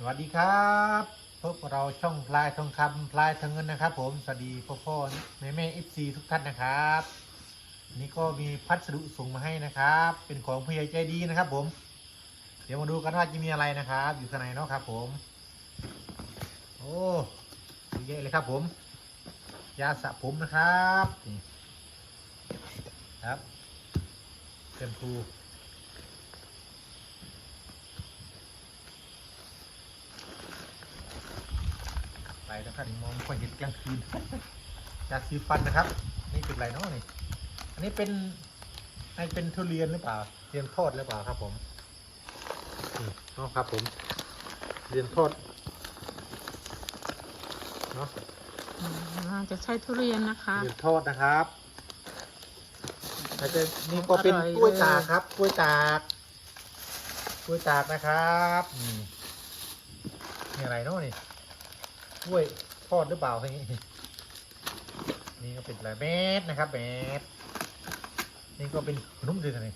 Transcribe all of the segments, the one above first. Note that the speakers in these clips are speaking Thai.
สวัสดีครับพบเราช่องพลายทองคำพลายทองเงินนะครับ ผมสวัสดีพ่อพ่อแม่แม่เอฟซีทุกท่านนะครับ นี่ก็มีพัสดุส่งมาให้นะครับ เป็นของผู้ใหญ่ใจดีนะครับ ผม เดี๋ยวมาดูกันว่าจะมีอะไรนะครับ อยู่ข้างในเนาะครับ ผม โอ้เยอะเลยครับ ผม ยาสระผมนะครับครับเต็มพู ไปนะครับมองไม่ค่อยเห็นกลางคืนยาสีฟันนะครับ นี่เป็นไรเนาะนี่ อันนี้เป็นอันนี้เป็นทุเรียนหรือเปล่า เรียนทอดหรือเปล่าครับผมนี่เนาะครับผม เรียนทอดเนาะอืมน่าจะใช่ทุเรียนนะคะ เรียนทอดนะครับแล้วจะนี่ก็เป็นอร่อยกล้วยเลยตากครับ กล้วยตากกล้วยตากนะครับนี่นี่อะไรเนาะนี่ กล้วยทอดหรือเปล่าครับนี่นี่ก็เป็นอะไรเม็ดนะครับเม็ดนี่ก็เป็นขนมจีนอะไร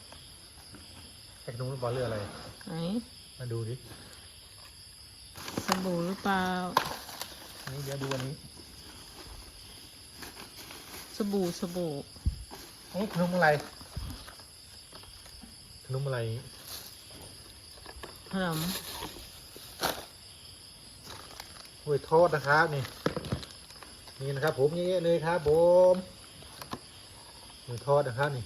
ใช่ขนมหรือเปล่าเรื่องอะไรไหนมาดูดิสบู่หรือเปล่านี่เดี๋ยวดูอันนี้สบู่สบู่นี่ขนมอะไรขนมอะไรขนม กล้วยทอดนะครับนี่นี่นะครับ ผมนี่เลยครับผมกล้วยทอดนะครับนี่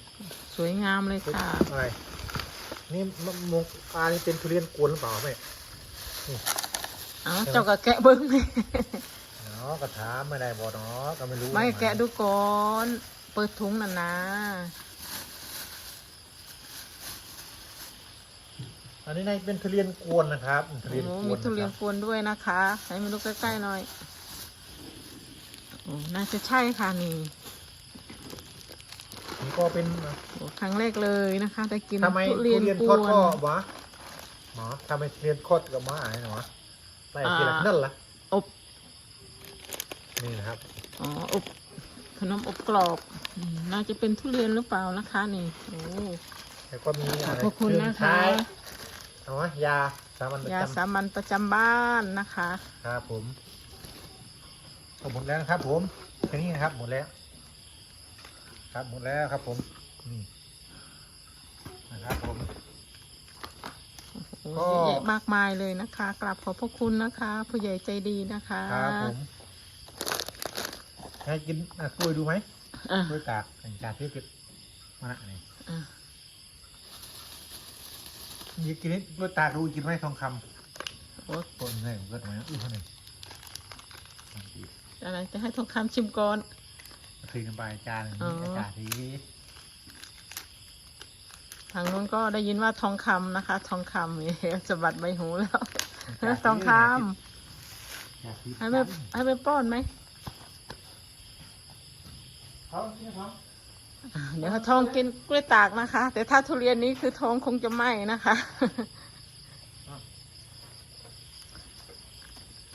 สวยงามเลยค่ะอะไรนี่มะม่วงปลานี่เป็นทุเรียนกวนหรือเปล่าแม่เอ้าเจ้าก็แกะเบิ้งไหมเนาะก็ถามไม่ได้บอกเนาะก็ไม่รู้ไม่แกะดูก่อน เปิดถุงน่ะนะ อันนี้ในเป็นทุเรียนกวนนะครับทุโอ้เรียนโหกวนมีทุเรียนนะคกวนด้วยนะคะ ให้มาดูใกล้ๆหน่อยโอ้น่าจะใช่ค่ะนี่รับนี่ก็เป็นโอ้ครั้งแรกเลยนะคะได้กินทำไมทุทุเรียนเรียนกทวอดนก็วะหมอทำไมทุเรียนทอดกับม้าอะไรหนอไรทีละอ่านั่นล่ะอบนี่นะครับอ๋ออบขนมอบกรอบอืมน่าจะเป็นทุเรียนหรือเปล่านะคะนี่โอ้ แล้วก็มีขอะอบไรพระคุณเครื่นะองคะใช้เอาวะยาสามัญประยาจสามัญประจำบ้านนะคะำครับผมก็หมดแล้วนะครับ ผมแค่นี้นะครับ หมดแล้ว ครับหมดแล้วครับ ผมนี่นะครับ ผม โอ้ก็ เยอะแยะมากมายเลยนะคะกราบขอบพระคุณนะคะ ผู้ใหญ่ใจดีนะคะครับผมให้กินอะกล้วยดูไหมอะกล้วยตากอันจากที่เก็บมาละนี่อะ ยีกินนิดกล้วยตากดูกินไหมทองคโอ้ำต้นนี่มันก็ทำไมอื้อเขาหนึ่งอะไรจะให้ทองคำชิมก่อนคืนกันไปจานหนึ่งอ๋ออากาศดีทางนู้นก็ได้ยินว่าทองคำนะคะ ทองคำนี่สะบัดใบหูแล้วทองคอยากกินำให้ไปให้ไปป้อนไหมเขาเนี่ยเขาอะ เดี๋ยวทองกินกล้วยตากนะคะ แต่ถ้าทุเรียนนี้คือทองคงจะไหม้นะคะ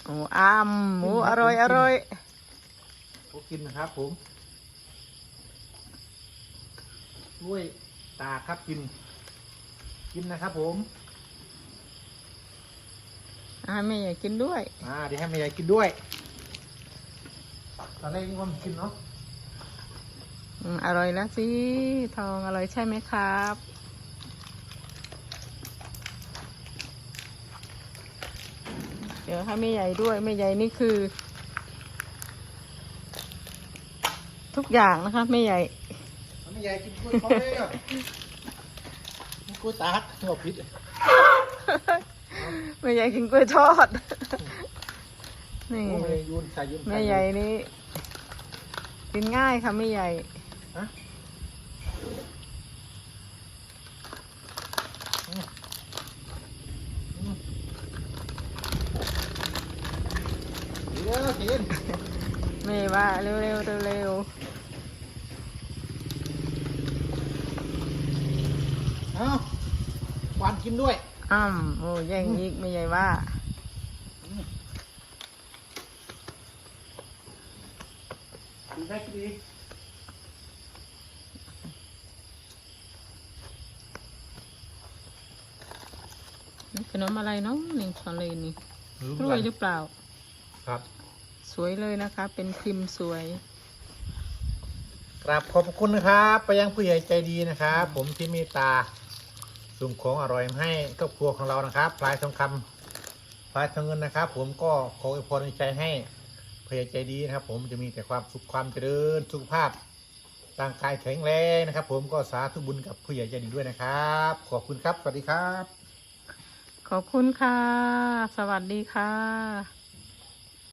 โอ้อามหมูอร่อยอร่อยเขากินนะครับผมกล้วยตากครับกิน กินนะครับผมอ่าแม่อยากกินด้วย อ่าเดี๋ยวให้แม่ยายกินด้วยตอนแรกนี่ว่ามันกินเนาะ อืมอร่อยแล้วสิ ทองอร่อยใช่ไหมครับ เดี๋ยวให้แม่ใหญ่ด้วยแม่ใหญ่นี่คือ ทุกอย่างนะคะแม่ใหญ่แม่ยายกินกล้วยเขาเลยอะกล้วยตากหัวพิษแม่ใหญ่กินกล้วยทอด นี่โอ้ยยุนใส่ยุนแม่ใหญ่นี่กินง่ายค่ะแม่ใหญ่ ฮะเดี๋ยวกินแม่ว่าเร็วเร็วเร็วเร็วเอ้าหวานกินด้วย อ้ำโอ้แย่งอีกแม่ใหญ่ว่าดีไหมดี ขนมอะไรเนาะนี่ทะเลนี่ลุ้นกล้กัวยนหรือเปล่า ครับ สวยเลยนะคะ เป็นพิมพ์สวยกราบขอบพระคุณนะครับไปยังผู้ใหญ่ใจดีนะครับ ผมที่เมตตาส่งของอร่อยมาให้ครอบครัวของเรานะครับพลายทองคำพลายทองเงินนะครับ ผมก็ขออวยพรในใจให้ผู้ใหญ่ใจดีนะครับ ผมจะมีแต่ความสุขความเจริญสุขภาพร่างกายแข็งแรงนะครับ ผมก็สาธุบุญกับผู้ใหญ่ใจดีด้วยนะครับ ขอบคุณครับสวัสดีครับ ขอบคุณค่ะ สวัสดีค่ะ